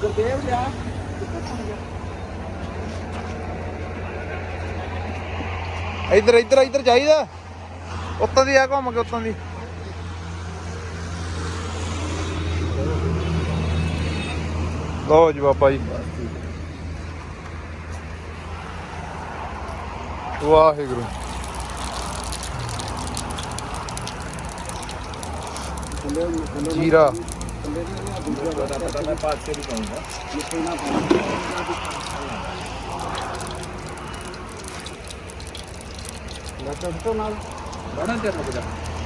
ਗੁਰਦੇਵ ਜਾ ਇੱਧਰ ਇੱਧਰ ਇੱਧਰ ਚਾਹੀਦਾ ਉੱਤੋਂ ਦੀ ਆ, ਘੁੰਮ ਕੇ ਉੱਤੋਂ ਦੀ। ਲਓ ਜੀ ਬਾਬਾ ਜੀ। ਵਾਹਿਗੁਰੂ। ਜੀਰਾ। ਬੜਾ ਚਿਰ ਰੁਕ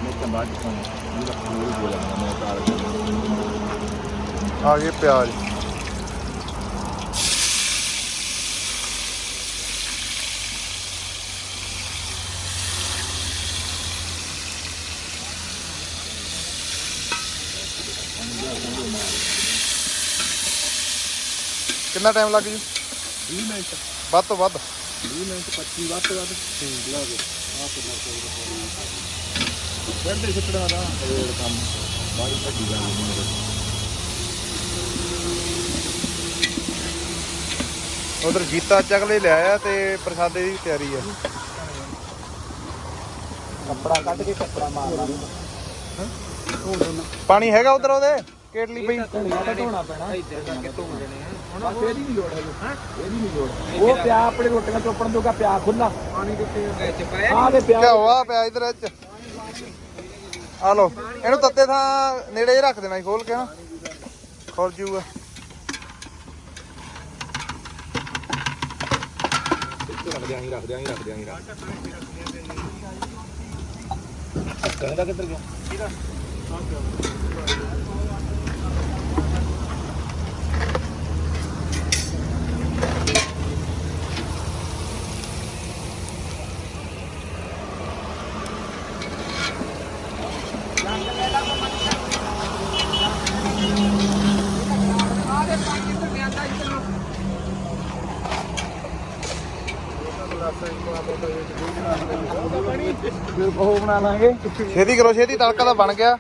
ਮੈਂ ਤਾਂ ਬਾਅਦ ਚ ਪਾਉਂਗਾ ਇਹ ਤਾਂ ਹੋਰ ਬੋਲਾਂਗਾ ਮੈਂ ਤਾਰ ਆ ਗਏ ਪਿਆਜ਼। ਕਿੰਨਾ ਟਾਈਮ ਲੱਗ ਜੂ? 20 ਮਿੰਟ। ਵੱਧ ਤੋਂ ਵੱਧ। 20 ਮਿੰਟ 25 ਵੱਧ ਤੋਂ ਵੱਧ। ਠੀਕ। ਲਾ ਦੇ ਆ ਕਿੰਨਾ ਚਾਹੀਦਾ ਵੱਡੇ ਸੁੱਟਣਾ ਦਾ ਇਹ ਕੰਮ। ਬਾਹਰ ਵੱਡੀ ਗੱਲ ਨਹੀਂ ਮੇਰੇ ਉਧਰ ਜੀਤਾ ਚਗਲੇ ਲਿਆਇਆ ਤੇ ਪ੍ਰਸਾਦੇ ਦੀ ਤਿਆਰੀ ਆ। ਕੱਪੜਾ ਕੱਢ ਕੇ ਕੱਪੜਾ ਮਾਰਨਾ। ਪਾਣੀ ਹੈਗਾ ਉਧਰ ਉਹਦੇ? ਕੇਟਲੀ ਪਈ ਧੋਣਾ ਪੈਣਾ। ਇੱਧਰ ਕਰਕੇ ਧੋ ਦੇਣੇ ਹੁਣ ਇਹਦੀ ਨਹੀਂ ਲੋੜ ਹੈ ਹਾਂ? ਇਹਦੀ ਨਹੀਂ ਲੋੜ। ਉਹ ਪਿਆ ਆਪਣੇ ਰੋਟੀਆਂ ਚੋਪਣ ਜੋਗਾ ਪਿਆ ਖੁੱਲਾ ਪਾਣੀ ਕਿੱਥੇ ਵਿੱਚ ਪਾਇਆ ਆ ਦੇ ਪਿਆ। ਘਿਓ ਆ ਪਿਆ ਇਧਰ ਵਿੱਚ। ਆ ਲੋ ਇਹਨੂੰ ਤੱਤੇ ਥਾਂ ਨੇੜੇ ਰੱਖ ਦੇਣਾ ਸੀ ਖੋਲ ਕੇ ਨਾ। ਖੁੱਲ ਜੂਗਾ। ਰੱਖ ਦਿਆਂਗੇ ਰੱਖ ਦਿਆਂਗੇ ਰੱਖ ਦਿਆਂਗੇ ਕਹਿੰਦਾ ਕਿੱਧਰ ਗਿਆ ਉਹ ਬਣਾ ਲਾਂਗੇ। ਛੇਤੀ ਕਰੋ ਛੇਤੀ ਤੜਕਾ ਤਾਂ ਬਣ ਗਿਆ।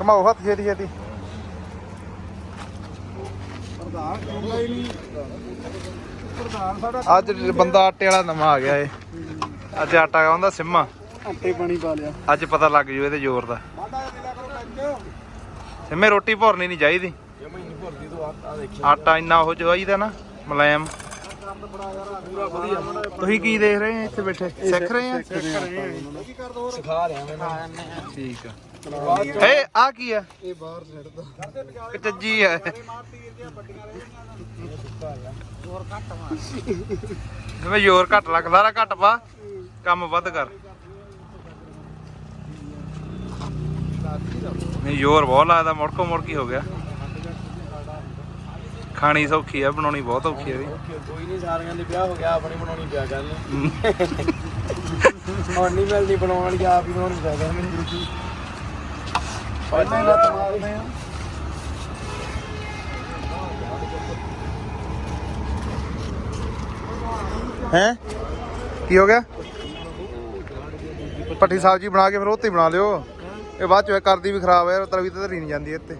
ਘਮਾਓ ਹੱਥ ਛੇਤੀ ਛੇਤੀ। ਪ੍ਰਧਾਨ ਕਹਿੰਦਾ ਹੀ ਨਹੀਂ ਪ੍ਰਧਾਨ ਸਾਡਾ ਅੱਜ ਬੰਦਾ ਆਟੇ ਵਾਲਾ ਨਵਾਂ ਆ ਗਿਆ ਏ। ਅੱਜ ਆਟਾ ਆਉਂਦਾ ਸਿੰਮਾ। ਆਟੇ ਪਾਣੀ ਪਾ ਲਿਆ। ਅੱਜ ਪਤਾ ਲੱਗ ਜੂ ਇਹਦੇ ਜ਼ੋਰ ਦਾ। ਸਿੰਮੇ ਰੋਟੀ ਭਰਨੀ ਨਹੀਂ ਚਾਹੀਦੀ। ਜੇ ਮਹੀਨੇ ਭਰਦੀ ਤੋਂ ਆ ਦੇਖੀ। ਆਟਾ ਇੰਨਾ ਉਹ ਚਾਹੀਦਾ ਨਾ ਮੁਲਾਇਮ। ਤੁਸੀਂ ਕੀ ਦੇਖ ਰਹੇ ਆ ਇੱਥੇ ਬੈਠੇ? ਸਿੱਖ ਰਹੇ ਆ? ਕੀ ਸਿਖਾ ਰਿਹਾ ਮੈਂ ਠੀਕ ਆ। ਏ ਆ ਕੀ ਆ? ਇਹ ਬਾਹਰ ਛੱਡਦਾ ਕਿ ਚੱਜੀ ਆ। ਜਿਵੇਂ ਜ਼ੋਰ ਘੱਟ ਲੱਗ ਸਾਰਾ ਘੱਟ ਪਾ। ਕੰਮ ਵੱਧ ਕਰ। ਨਹੀਂ ਜ਼ੋਰ ਬਹੁਤ ਲੱਗਦਾ ਮੁੜਕੋ ਮੁੜਕੀ ਹੋ ਗਿਆ। ਖਾਣੀ ਸੌਖੀ ਆ ਬਣਾਉਣੀ ਬਹੁਤ ਔਖੀ ਆ ਵੀ। ਕੋਈ ਨਹੀਂ ਸਾਰਿਆਂ ਦੇ ਵਿਆਹ ਹੋ ਗਿਆ ਆਪਣੀ ਬਣਾਉਣੀ ਪਿਆ ਗੱਲ ਹੁਣ ਨਹੀਂ ਮਿਲਦੀ ਬਣਾਉਣ ਵਾਲੀ ਆਪ ਹੀ ਬਣਾਉਣੀ ਪਿਆ ਗੱਲ ਮੈਨੂੰ ਪਹਿਲਾਂ ਲੱਤ ਮਾਰਦੇ ਆ। ਹੈ? ਕੀ ਹੋ ਗਿਆ? ਪੱਠੀ ਸਬਜ਼ੀ ਬਣਾ ਕੇ ਫਿਰ ਉਹ ਤੇ ਹੀ ਬਣਾ ਲਿਓ। ਇਹ ਬਾਅਦ ਚ ਕਰਦੀ ਵੀ ਖਰਾਬ ਹੈ ਤਲਵੀ ਤੇ ਧਰੀ ਨਹੀਂ ਜਾਂਦੀ ਇੱਥੇ।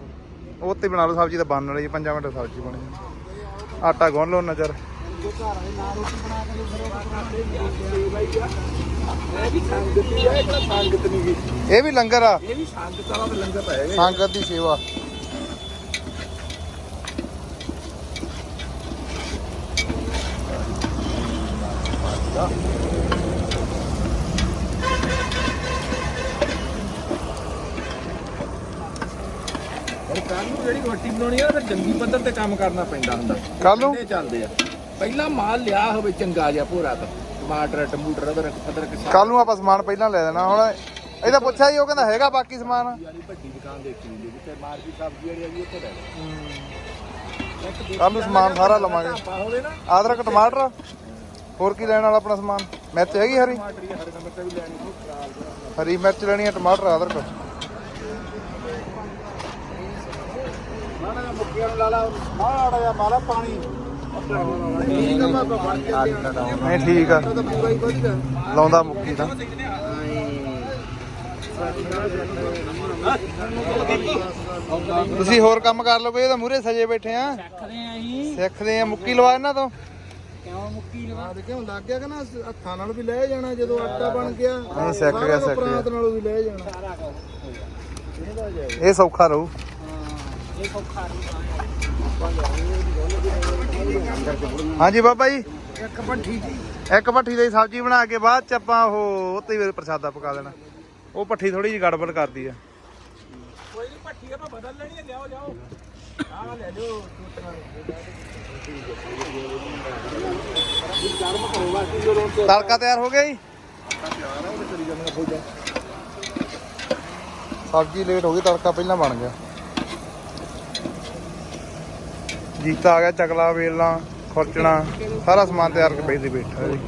ਉਹ ਤੇ ਹੀ ਬਣਾ ਲਓ ਸਬਜ਼ੀ ਤਾਂ ਬਣ ਰਹੀ 5 ਮਿੰਟ ਸਬਜ਼ੀ ਬਣ ਜਾਂਦੀ ਆਟਾ ਗੁੰਨ ਲਓ ਨਜ਼ਰ। ਇਹ ਵੀ ਹੀ ਹੈ ਲੰਗਰ ਆ। ਇਹ ਵੀ ਸੰਗਤ ਵਾਲਾ ਲੰਗਰ ਹੈਗਾ ਸੰਗਤ ਦੀ ਸੇਵਾ। ਕੱਲ ਨੂੰ ਜਿਹੜੀ ਰੋਟੀ ਬਣਾਉਣੀ ਆ ਫਿਰ ਜੰਗੀ ਪੱਧਰ ਤੇ ਕੰਮ ਕਰਨਾ ਪੈਂਦਾ ਹੁੰਦਾ। ਕੱਲ੍ਹ ਨੂੰ? ਇਹ ਚੱਲਦੇ ਆ? ਪਹਿਲਾਂ ਮਾਲ ਲਿਆ ਹੋਵੇ ਚੰਗਾ ਜਿਹਾ ਭੋਰਾ ਤਾਂ। ਟਮਾਟਰ ਟਮੂਟਰ ਅਦਰਕ ਅਦਰਕ ਸਾਗ ਕੱਲ ਨੂੰ ਆਪਾਂ ਸਮਾਨ ਪਹਿਲਾਂ ਲੈ ਦੇਣਾ ਹੁਣ ਇਹਦਾ ਪੁੱਛਿਆ ਹੀ ਉਹ ਕਹਿੰਦਾ ਹੈਗਾ ਬਾਕੀ ਸਮਾਨ। ਵਾਲੀ ਵੱਡੀ ਦੁਕਾਨ ਦੇਖੀ ਹੁੰਦੀ ਜਿੱਥੇ ਮਾਰਕੀਟ ਸਬਜ਼ੀ ਵਾਲੀ ਹੈਗੀ ਉੱਥੇ ਲੈ ਲਓ ਕੱਲ ਨੂੰ ਸਮਾਨ ਸਾਰਾ ਲਵਾਂਗੇ। ਹੋਵੇ ਨਾ। ਅਦਰਕ ਟਮਾਟਰ ਹੋਰ ਕੀ ਲੈਣ ਵਾਲਾ ਆਪਣਾ ਸਮਾਨ? ਮਿਰਚ ਹੈਗੀ ਹਰੀ? ਟਮਾਟਰ ਹੀ ਹਰੇ ਨੰਬਰ ਤੇ ਵੀ ਲੈਣੀ ਸੀ ਖਰਾਬ ਕਰਾ ਹਰੀ ਮਿਰਚ ਲੈਣੀ ਹੈ ਟਮਾਟਰ ਅਦਰਕ। ਮਾੜਾ ਜਿਹਾ ਮੁੱਕੀਆਂ ਨੂੰ ਲਾ ਲਾ ਮਾੜਾ ਜਿਹਾ ਮਾਲਾ ਪਾਣੀ ਨਹੀਂ ਠੀਕ ਆ। ਲਾਉਂਦਾ ਮੁੱਕੀ ਤਾਂ ਤੁਸੀਂ ਹੋਰ ਕੰਮ ਕਰ ਲਓ ਕੋਈ ਇਹ ਤਾਂ ਮੂਰੇ ਸਜੇ ਬੈਠੇ ਆ। ਸਿੱਖਦੇ ਆਂ ਅਸੀਂ ਸਿੱਖਦੇ ਆ। ਮੁੱਕੀ ਲਵਾ ਇਹਨਾਂ ਤੋਂ। ਕਿਉਂ ਮੁੱਕੀ ਲਵਾ? ਕਿਉਂ ਲੱਗ ਗਿਆ ਕਿ ਨਾ ਹੱਥਾਂ ਨਾਲ ਵੀ ਲੈ ਜਾਣਾ ਜਦੋਂ ਆਟਾ ਬਣ ਗਿਆ। ਨਹੀਂ ਸਿੱਖ ਗਿਆ ਸਿੱਖ ਗਿਆ। ਨਾਲੋਂ ਵੀ ਲੈ ਜਾਣਾ। ਸਾਰਾ ਕੁਝ ਇਹ ਸੌਖਾ ਰਹੂ। ਹਾਂਜੀ ਬਾਬਾ ਜੀ। ਇੱਕ ਪੱਠੀ ਦੀ। ਇੱਕ ਭੱਠੀ ਦੀ ਸਬਜ਼ੀ ਬਣਾ ਕੇ ਬਾਅਦ ਚ ਆਪਾਂ ਉਹ ਉੱਤੇ ਹੀ ਪ੍ਰਸ਼ਾਦਾ ਪਕਾ ਦੇਣਾ ਉਹ ਭੱਠੀ ਥੋੜੀ ਜਿਹੀ ਗੜਬੜ ਕਰਦੀ ਆ। ਕੋਈ ਨਹੀਂ ਭੱਠੀ ਆਪਾਂ ਬਦਲ ਲੈਣੀ ਹੈ ਲਿਆਓ ਜਾਓ ਆਹ ਲੈ ਲਿਓ ਤੜਕਾ ਤਿਆਰ ਹੋ ਗਿਆ ਜੀ? ਸਬਜ਼ੀ ਲੇਟ ਹੋ ਗਈ ਤੜਕਾ ਪਹਿਲਾਂ ਬਣ ਗਿਆ। ਜੀਤਾ ਆ ਗਿਆ ਚਕਲਾ ਵੇਲਣਾ ਖੁਰਚਣਾ ਸਾਰਾ ਸਮਾਨ ਤਿਆਰ ਕੇ ਬੈਠੇ ਬੈਠਾ ਜੀ।